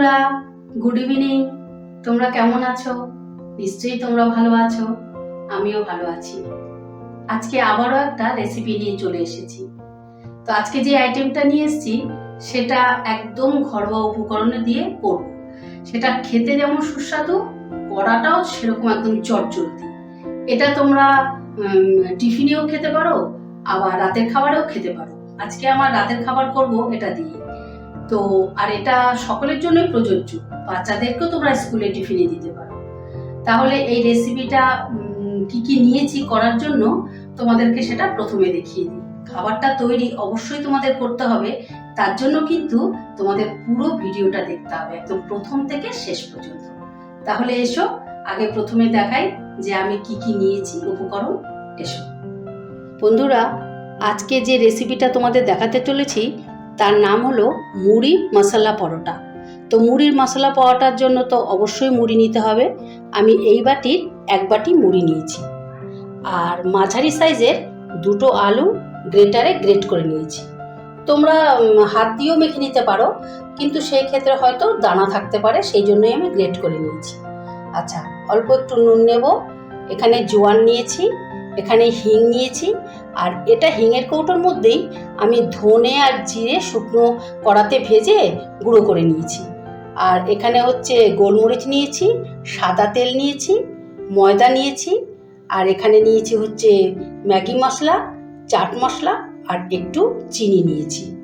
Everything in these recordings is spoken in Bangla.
বন্ধুরা গুড ইভিনিং তোমরা কেমন আছো? নিশ্চয়ই তোমরা ভালো আছো। আমিও ভালো আছি। আজকে আবারও একটা রেসিপি নিয়ে চলে এসেছি। তো আজকে যে আইটেমটা নিয়ে এসেছি, সেটা একদম ঘরোয়া উপকরণে দিয়ে করব। সেটা খেতে যেমন সুস্বাদু করাটাও সেরকম একদম চটচলতি এটা তোমরা টিফিনেও খেতে পারো, আবার রাতের খাবারেও খেতে পারো। আজকে আমার রাতের খাবার করব এটা দিয়ে। তো, আর এটা সকলের জন্যই প্রযোজ্য। বাচ্চাদেরকেও তোমরা স্কুলে টিফিনে দিতে পারো। তাহলে এই রেসিপিটা কি কি নিয়েছি করার জন্য তোমাদেরকে সেটা প্রথমে দেখিয়ে দিই। খাবারটা তৈরি অবশ্যই তোমাদের করতে হবে। তার জন্য কিন্তু তোমাদের পুরো ভিডিওটা দেখতে হবে, একদম প্রথম থেকে শেষ পর্যন্ত। তাহলে এসো, আগে প্রথমে দেখাই যে আমি কি কি নিয়েছি উপকরণ। এসো। বন্ধুরা, আজকে যে রেসিপিটা তোমাদের দেখাতে চলেছি তার নাম হলো মুড়ি মশলা পরোটা। তো মুড়ির মশলা পরোটার জন্য তো অবশ্যই মুড়ি নিতে হবে। আমি এই বাটির এক বাটি মুড়ি নিয়েছি। আর মাঝারি সাইজের দুটো আলু গ্রেটারে গ্রেট করে নিয়েছি। তোমরা হাত দিয়েও মেখে নিতে পারো, কিন্তু সেই ক্ষেত্রে হয়তো দানা থাকতে পারে, সেই জন্যই আমি গ্রেট করে নিয়েছি। আচ্ছা অল্প একটু নুন নেব। এখানে জোয়ান নিয়েছি। এখানে হিং নিয়েছি। আর এটা হিঙের কৌটোর মধ্যেই আমি ধনে আর জিরে শুকনো কড়াতে ভেজে গুঁড়ো করে নিয়েছি। আর এখানে হচ্ছে গোলমরিচ নিয়েছি, সাদা তেল নিয়েছি, ময়দা নিয়েছি, আর এখানে নিয়েছি হচ্ছে ম্যাগি মশলা, চাট মশলা আর একটু চিনি নিয়েছি।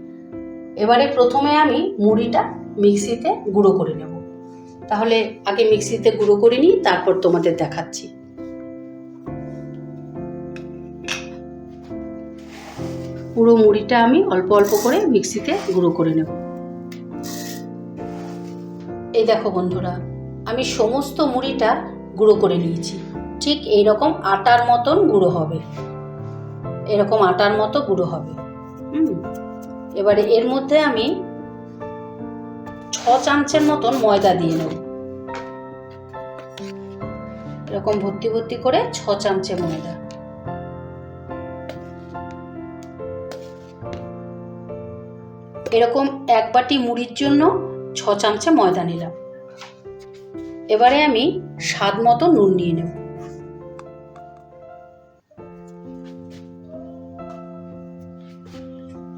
এবারে প্রথমে আমি মুড়িটা মিক্সিতে গুঁড়ো করে নেব। তাহলে আগে মিক্সিতে গুঁড়ো করে নিই, তারপর তোমাদের দেখাচ্ছি। পুরো মুড়িটা আমি অল্প অল্প করে মিক্সিতে গুঁড়ো করে নেব। এই দেখো বন্ধুরা, আমি সমস্ত মুড়িটা গুঁড়ো করে নিয়েছি। ঠিক এই রকম আটার মতন গুঁড়ো হবে। এরকম আটার মতো গুঁড়ো হবে। এবারে এর মধ্যে আমি ছ চামচের মতন ময়দা দিয়ে নেব। এরকম ভর্তি ভর্তি করে ছ চামচে ময়দা। এরকম এক বাটি মুড়ির জন্য ছ চামচে ময়দা নিলাম। এবারে আমি স্বাদ মতো নুন নিয়ে নেব।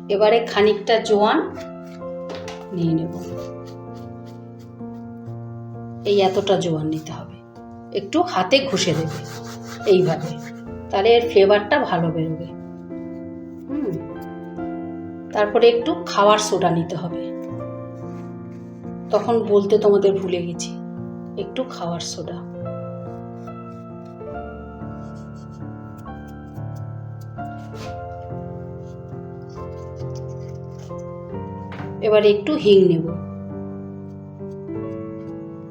এবারে খানিকটা জোয়ান নিয়ে নেব। এই এতটা জোয়ান নিতে হবে। একটু হাতে ঘষে দেবে। এইভাবে। তাহলে এর ফ্লেভারটা ভালো বেরোবে। তারপরে একটু খাওয়ার সোডা নিতে হবে। তখন বলতে তোমাদের ভুলে গেছি, একটু খাওয়ার সোডা। এবার একটু হিং নেব।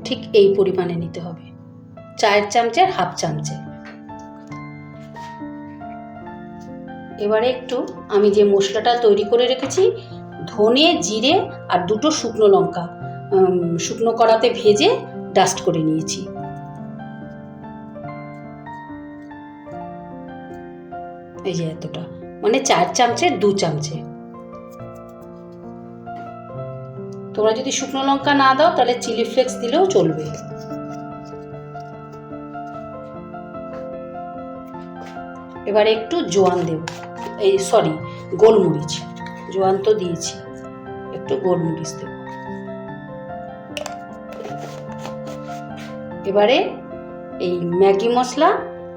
ঠিক এই পরিমাণে নিতে হবে। চায়ের চামচের হাফ চামচে এবারে একটু আমি যে মশলাটা তৈরি করে রেখেছি, ধনে, জিরে আর দুটো শুকনো লঙ্কা শুকনো কড়াতে ভেজে ডাস্ট করে নিয়েছি। এই যে এতটা মানে চার চামচে, দু চামচে। তোমরা যদি শুকনো লঙ্কা না দাও, তাহলে চিলি ফ্লেক্স দিলেও চলবে। এবারে একটু জোয়ান দেব। এই সরি গোলমরিচ। জোয়ান তো দিয়েছি। একটু গোলমরিচ দেব। এবারে এই ম্যাগি মশলা,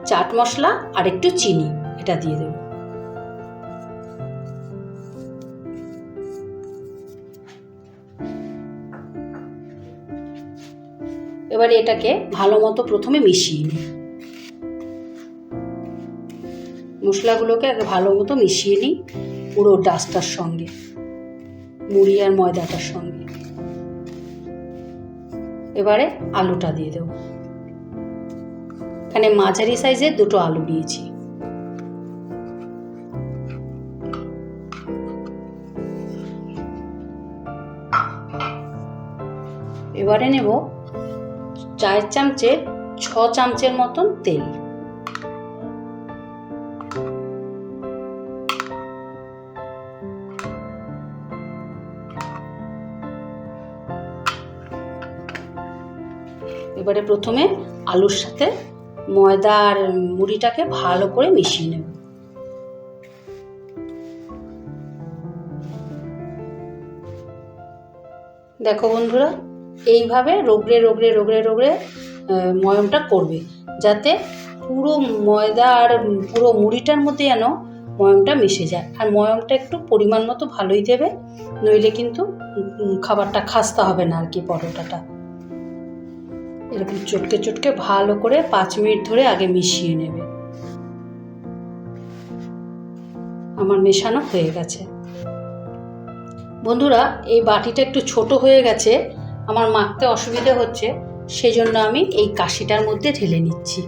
চাট মশলা আর একটু চিনি, এটা দিয়ে দেব। এবারে এটাকে ভালো মতো প্রথমে মিশিয়ে নিই। মশলাগুলোকে আগে ভালো মতো মিশিয়ে নিই পুরো ডাস্টার সঙ্গে, মুড়ি আর ময়দাটার সঙ্গে। এবারে আলুটা দিয়ে দেবো। এখানে মাঝারি সাইজের দুটো আলু নিয়েছি। এবারে নেব চার চামচে, ছ চামচের মতন তেল। এবারে প্রথমে আলুর সাথে ময়দা আর মুড়িটাকে ভালো করে মিশিয়ে নেব। দেখো বন্ধুরা, এইভাবে রোগড়ে রোগড়ে রোগড়ে রোগড়ে ময়মটা করবে, যাতে পুরো ময়দা আর পুরো মুড়িটার মধ্যে যেন ময়মটা মিশে যায়। আর ময়মটা একটু পরিমাণ মতো ভালোই দেবে, নইলে কিন্তু খাবারটা খাস্তা হবে না আর কি পরোটাটা। এরকম চটকে চটকে ভালো করে পাঁচ মিনিট ধরে আগে মিশিয়ে নেবে। আমার মেশানো হয়ে গেছে। বন্ধুরা, এই বাটিটা একটু ছোট হয়ে গেছে, আমার মাখতে অসুবিধা হচ্ছে, সেজন্য আমি এই কাশিটার মধ্যে ঢেলে নিচ্ছি।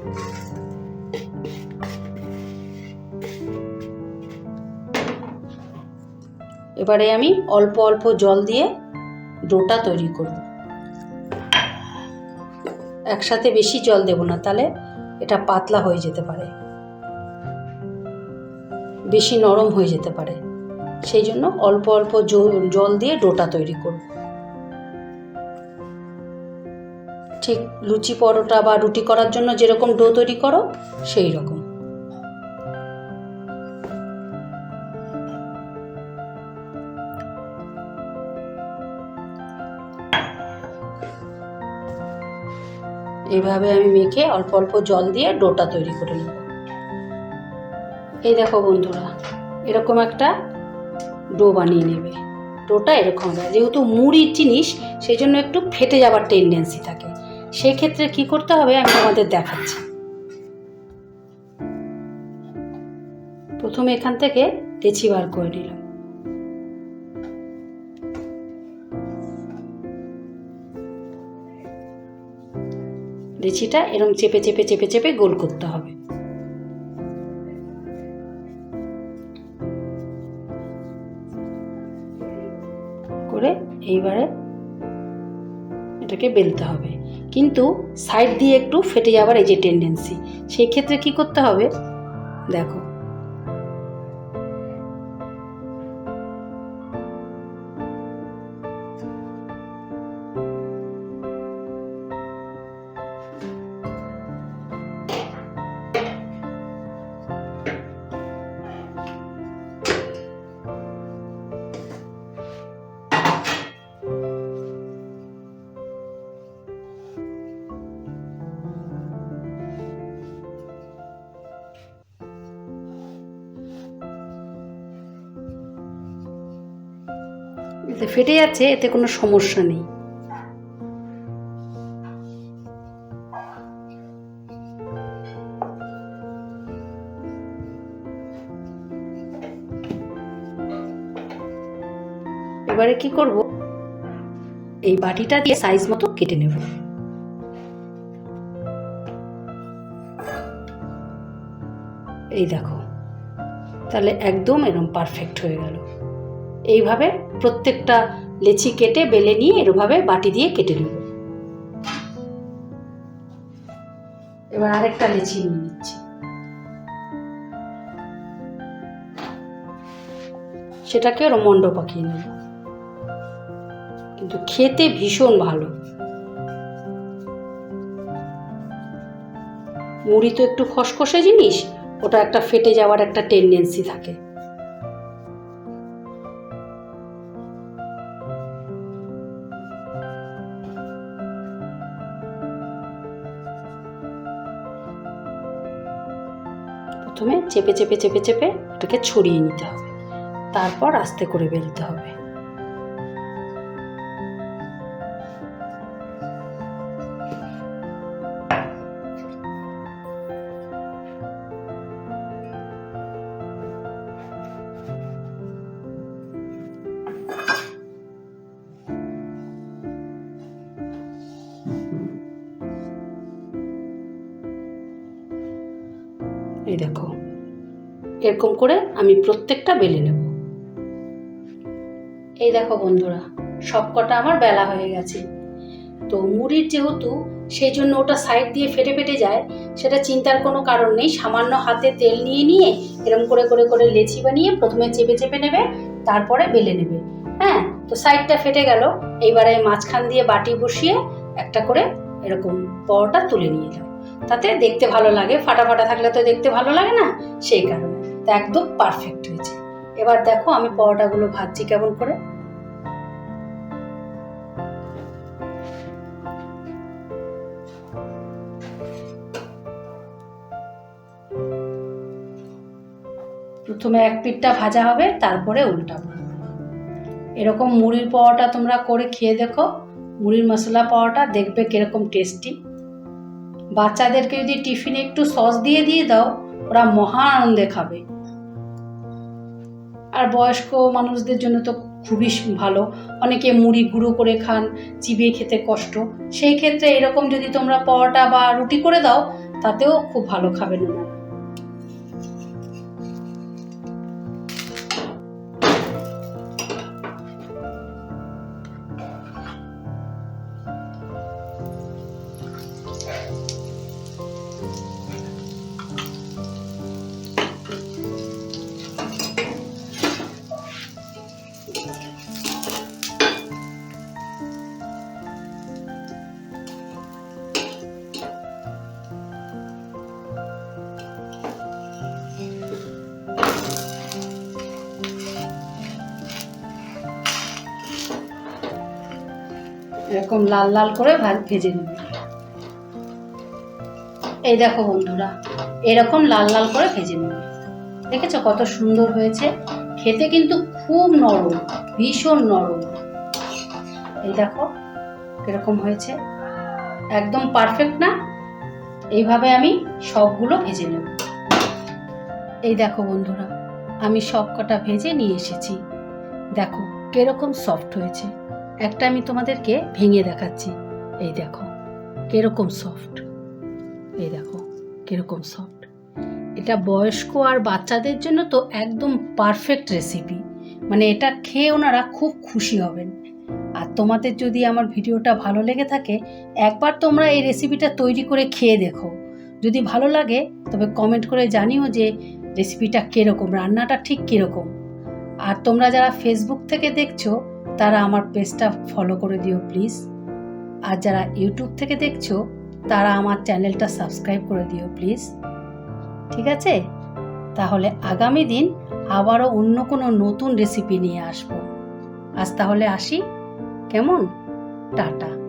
এবারে আমি অল্প অল্প জল দিয়ে ডোটা তৈরি করব। একসাথে বেশি জল দেব না, তাহলে এটা পাতলা হয়ে যেতে পারে। বেশি নরম হয়ে যেতে পারে। সেই জন্য অল্প অল্প জল দিয়ে ডোটা তৈরি করব। ঠিক লুচি পরোটা বা রুটি করার জন্য যেরকম ডো তৈরি করো, সেই রকম। এইভাবে আমি মেখে অল্প অল্প জল দিয়ে ডোটা তৈরি করে নেব। এই দেখো বন্ধুরা, এরকম একটা ডো বানিয়ে নেবে। ডোটা এরকম হবে। যেহেতু মুড়ির জিনিস সেই জন্য একটু ফেটে যাওয়ার টেন্ডেন্সি থাকে। সেই ক্ষেত্রে কি করতে হবে আমি তোমাদের দেখাচ্ছি। প্রথমে এখান থেকে লেচি বার করে নিলাম। লেচিটা এরকম চেপে চেপে চেপে চেপে গোল করতে হবে। করে এইবারে এটাকে বেলতে হবে। কিন্তু সাইড দিয়ে একটু ফেটে যাওয়ার এই যে টেন্ডেন্সি সেই ক্ষেত্রে কি করতে হবে? দেখো ফেটে যাচ্ছে, এতে কোনো সমস্যা নেই। এবারে কি করব? এই বাটিটা দিয়ে সাইজ মতো কেটে নেব। এই দেখো, তাহলে একদম এরকম পারফেক্ট হয়ে গেল। এইভাবে প্রত্যেকটা লেচি কেটে বেলে নিয়ে এরভাবে বাটি দিয়ে কেটে নেব এবার আরেকটা লেচি নিয়ে নিচ্ছি। সেটাকে ওর মন্ড পাকিয়ে নেব কিন্তু খেতে ভীষণ ভালো। মুড়ি তো একটু খসখসে জিনিস, ওটা একটা ফেটে যাওয়ার একটা টেন্ডেন্সি থাকে। চেপে চেপে চেপে চেপে ওটাকে ছড়িয়ে নিতে হবে। তারপর আস্তে করে বেলতে হবে। এরকম করে আমি প্রত্যেকটা বেলে নেব। এই দেখো বন্ধুরা, সব কটা আমার বেলা হয়ে গেছে। তো মুড়ির যেহেতু, সেই জন্য ওটা সাইড দিয়ে ফেটে ফেটে যায়, সেটা চিন্তার কোনো কারণ নেই। সামান্য হাতে তেল নিয়ে নিয়ে এরকম করে করে করে লেচি বানিয়ে প্রথমে চেপে চেপে নেবে, তারপরে বেলে নেবে। হ্যাঁ তো সাইডটা ফেটে গেল। এইবারে মাঝখান দিয়ে বাটি বসিয়ে একটা করে এরকম পরোটা তুলে নিয়ে যাও তাতে দেখতে ভালো লাগে, ফাটা ফাটা থাকলে তো দেখতে ভালো লাগে না, সেই কারণে। তো একদম পারফেক্ট হয়েছে। এবার দেখো আমি পরোটাগুলো ভাজছি কেমন করে। প্রথমে এক পিঠটা ভাজা হবে, তারপরে উল্টাবো। এরকম মুড়ির পাওয়াটা তোমরা করে খেয়ে দেখো। মুড়ির মশলা পাওয়াটা দেখবে কীরকম টেস্টি বাচ্চাদেরকে যদি টিফিনে একটু সস দিয়ে দিয়ে দাও ওরা মহা আনন্দে খাবে। আর বয়স্ক মানুষদের জন্য তো খুবই ভালো। অনেকে মুড়ি গুঁড়ো করে খান, চিবিয়ে খেতে কষ্ট। সেই ক্ষেত্রে এরকম যদি তোমরা পরোটা বা রুটি করে দাও, তাতেও খুব ভালো খাবেন ওনারা এরকম লাল লাল করে ভেজে নেবে। এই দেখো বন্ধুরা, এরকম লাল লাল করে ভেজে নেবে। দেখেছ কত সুন্দর হয়েছে? খেতে কিন্তু খুব নরম, ভীষণ নরম। এই দেখো এরকম হয়েছে। একদম পারফেক্ট না? এইভাবে আমি সবগুলো ভেজে নেব। এই দেখো বন্ধুরা, আমি সব কটা ভেজে নিয়ে এসেছি। দেখো কীরকম সফট হয়েছে। একটা আমি তোমাদেরকে ভেঙে দেখাচ্ছি। এই দেখো, কীরকম সফট এই দেখো, কীরকম সফট এটা বয়স্ক আর বাচ্চাদের জন্য তো একদম পারফেক্ট রেসিপি মানে এটা খেয়ে ওনারা খুব খুশি হবেন। আর তোমাদের যদি আমার ভিডিওটা ভালো লেগে থাকে, একবার তোমরা এই রেসিপিটা তৈরি করে খেয়ে দেখো। যদি ভালো লাগে, তবে কমেন্ট করে জানিও যে রেসিপিটা কীরকম, রান্নাটা ঠিক কীরকম। আর তোমরা যারা ফেসবুক থেকে দেখছ তারা আমার পেজটা ফলো করে দিও প্লিজ আর যারা ইউটিউব থেকে দেখছ, তারা আমার চ্যানেলটা সাবস্ক্রাইব করে দিও প্লিজ ঠিক আছে? তাহলে আগামী দিন আবারও অন্য কোনো নতুন রেসিপি নিয়ে আসব। আজ তাহলে আসি। কেমন? টাটা।